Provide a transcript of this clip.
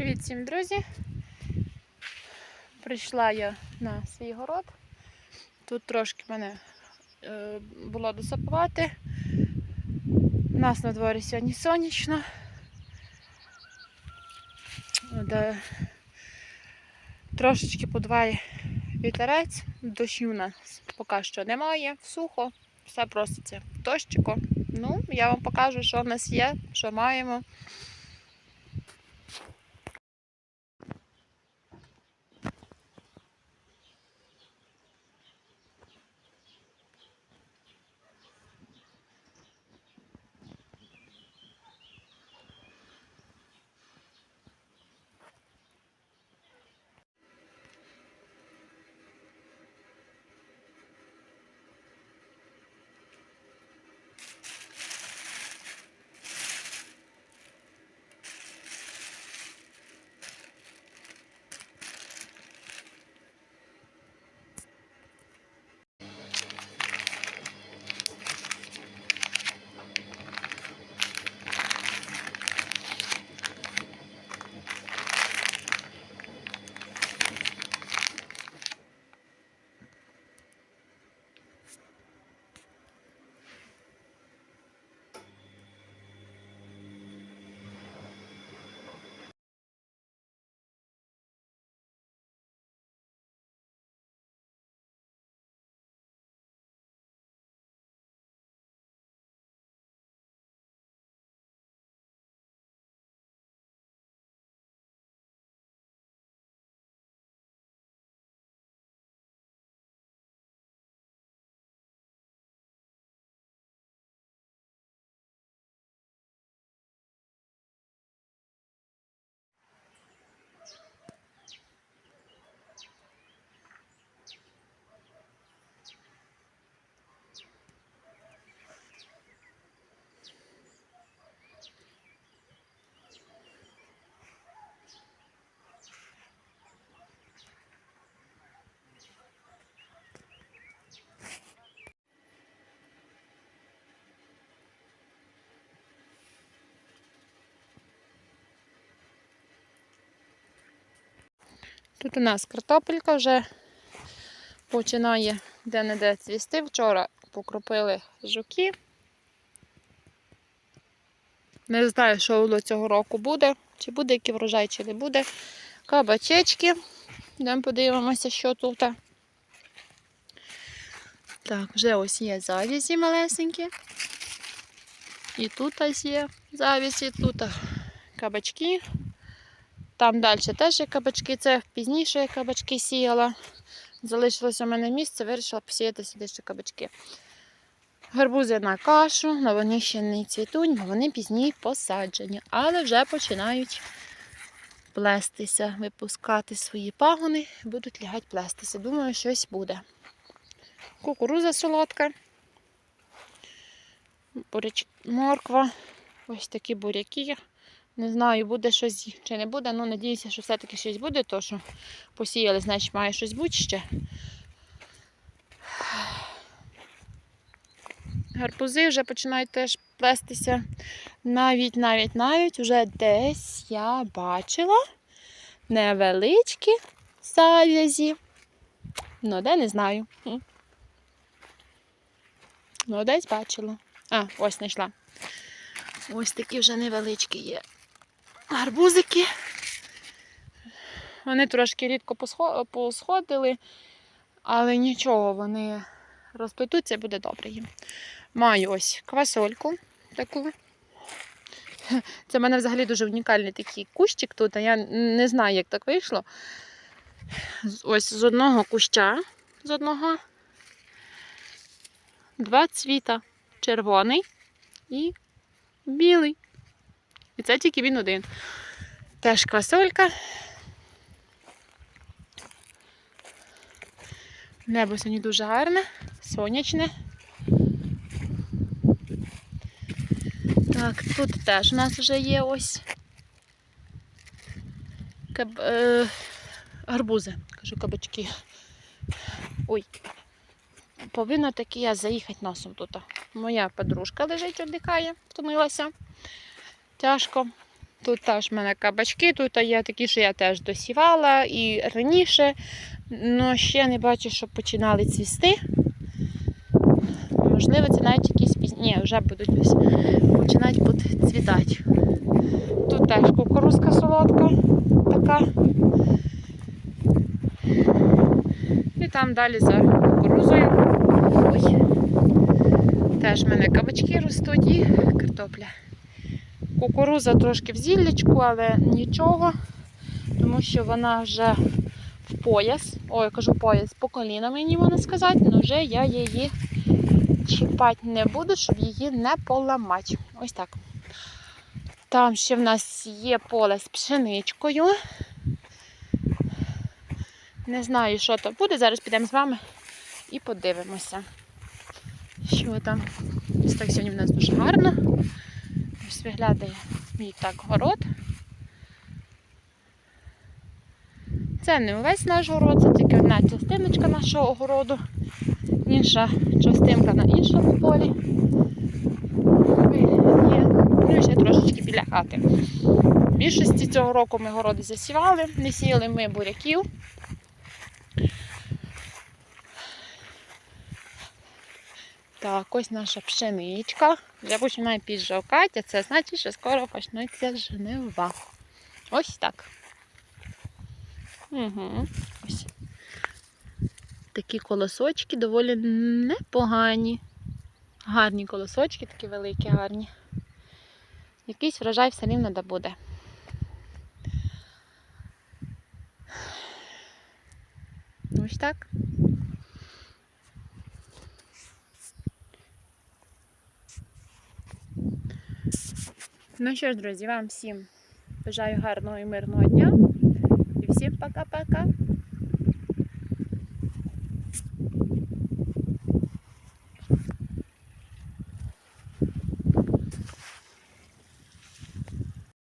Привіт всім, друзі! Прийшла я на свій город. Тут трошки мене е, було досапувати. У нас на дворі сьогодні сонячно. Де трошечки подуває вітерець, дощу у нас поки що немає, сухо, все проситься дощику. Ну, я вам покажу, що в нас є, що маємо. Тут у нас картопелька вже починає де-не-де цвісти. Вчора покропили жуки. Не знаю, що воно цього року буде. Чи буде який врожай, чи не буде. Кабачечки. Йдемо подивимося, що тут. Так, вже ось є завізі малесенькі. І тут ось є завізі, тут кабачки. Там далі теж є кабачки, це пізніше я кабачки сіяла. Залишилося у мене місце, вирішила посіяти сюди ще кабачки. Гарбузи на кашу, але вони ще не цвітуть, бо вони пізні посаджені, але вже починають плестися, випускати свої пагони, будуть лягати плестися. Думаю, щось буде. Кукуруза солодка, буряч... морква, ось такі буряки. Не знаю, буде щось чи не буде, ну надіюся, що все-таки щось буде, то що посіяли, значить має щось бути ще. Гарбузи вже починають теж плестися. Навіть, навіть, навіть вже десь я бачила невеличкі зав'язі. Ну, де не знаю. Ну, десь бачила. А, ось знайшла. Ось такі вже невеличкі є гарбузики. Вони трошки рідко посходили, але нічого, вони розплетуться буде добре їм. Маю ось квасольку таку. Це в мене взагалі дуже унікальний такий кущик тут, а я не знаю, як так вийшло. Ось з одного куща, з одного два цвіта. Червоний і білий. І це тільки він один. Теж квасолька. Небо сьогодні дуже гарне, сонячне. Так, тут теж у нас вже є ось каб... е... гарбузи, кажу кабачки. Ой, повинна таки я заїхати носом тут. Моя подружка лежить, віддихає, втомилася. Тяжко. Тут теж в мене кабачки, тут є такі, що я теж досівала і раніше, але ще не бачу, щоб починали цвісти. Можливо, це навіть якісь пізні. Ні, вже будуть ось починають цвітати. Тут теж кукурузка солодка така. І там далі за кукурузою. Ой. Теж в мене кабачки ростуть і картопля. Кукуруза трошки в зіллячку, але нічого, тому що вона вже в пояс. Ой, кажу пояс по коліна мені можна сказати, але вже я її чіпати не буду, щоб її не поламати. Ось так. Там ще в нас є поле з пшеничкою. Не знаю, що то буде. Зараз підемо з вами і подивимося. Що там? Ось так сьогодні в нас дуже гарно. Ось виглядає мій так город. Це не увесь наш город, це тільки одна частиночка нашого городу, інша частинка на іншому полі. Ну і ще трошечки біля хати. В більшості цього року ми городи засівали, не сіяли ми буряків. Так, ось наша пшеничка. Вже починає піджовкати, а це значить, що скоро почнуться жнива. Ось так. Угу. Ось. Такі колосочки доволі непогані. Гарні колосочки, такі великі, гарні. Якийсь врожай все рівно да буде. Ось так. Ну що ж, друзі, вам всім бажаю гарного і мирного дня. І всім пока-пока.